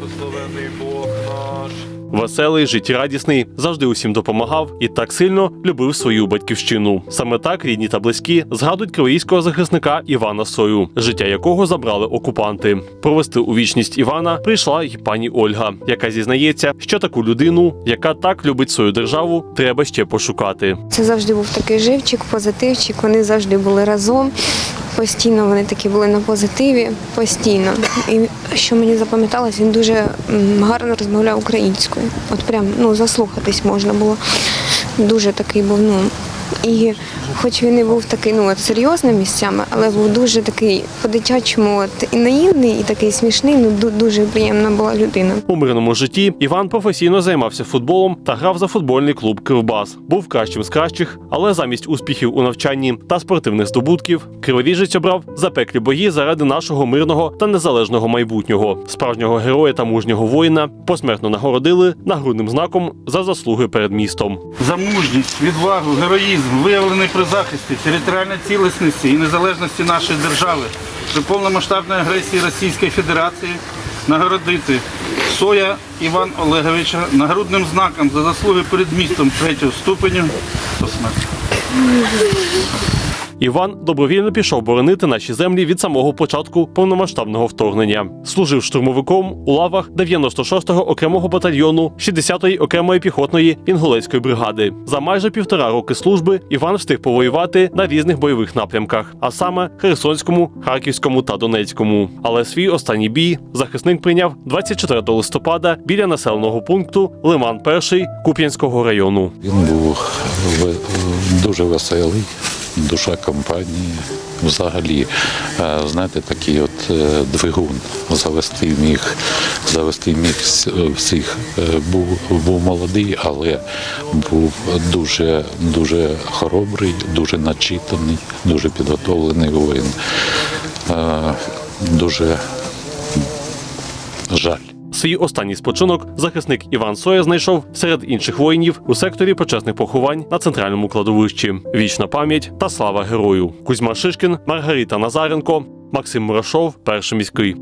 благословений Бог наш. Веселий, життєрадісний, завжди усім допомагав і так сильно любив свою батьківщину. Саме так рідні та близькі згадують кривоїського захисника Івана Сою, життя якого забрали окупанти. Провести у вічність Івана прийшла й пані Ольга, яка зізнається, що таку людину, яка так любить свою державу, треба ще пошукати. Це завжди був такий живчик, позитивчик. Вони завжди були разом. Постійно вони такі були на позитиві, постійно. І що мені запам'яталось, він дуже гарно розмовляв українською. От прям ну заслухатись можна було. Дуже такий був, ну. І хоч він і був такий, ну от серйозним місцями, але був дуже такий по-дитячому, от і наївний, і такий смішний. Ну дуже приємна була людина. У мирному житті Іван професійно займався футболом та грав за футбольний клуб Кривбас. Був кращим з кращих, але замість успіхів у навчанні та спортивних здобутків Кривовіжець обрав запеклі бої заради нашого мирного та незалежного майбутнього. Справжнього героя та мужнього воїна посмертно нагородили нагрудним знаком за заслуги перед містом. за мужність, відвагу, героїзм, виявлений при захисті територіальної цілісності і незалежності нашої держави при повномасштабної агресії Російської Федерації нагородити Соя Іван Олеговича нагрудним знаком за заслуги перед містом третього ступеню посмертно. Іван добровільно пішов боронити наші землі від самого початку повномасштабного вторгнення. Служив штурмовиком у лавах 96-го окремого батальйону 60-ї окремої піхотної інгулецької бригади. За майже півтора роки служби Іван встиг повоювати на різних бойових напрямках, а саме Херсонському, Харківському та Донецькому. Але свій останній бій захисник прийняв 24 листопада біля населеного пункту Лиман 1 Куп'янського району. Він був дуже веселий, душа компанії. Взагалі, е, знаєте, такий от е, двигун завести міг, завести міг всіх. Е, Був, був молодий, але був дуже, дуже хоробрий, дуже начитаний, дуже підготовлений воїн. Дуже жаль. Свій останній спочинок захисник Іван Соя знайшов серед інших воїнів у секторі почесних поховань на центральному кладовищі. Вічна пам'ять та слава герою. Кузьма Шишкін, Маргарита Назаренко, Максим Мурашов, перший міський.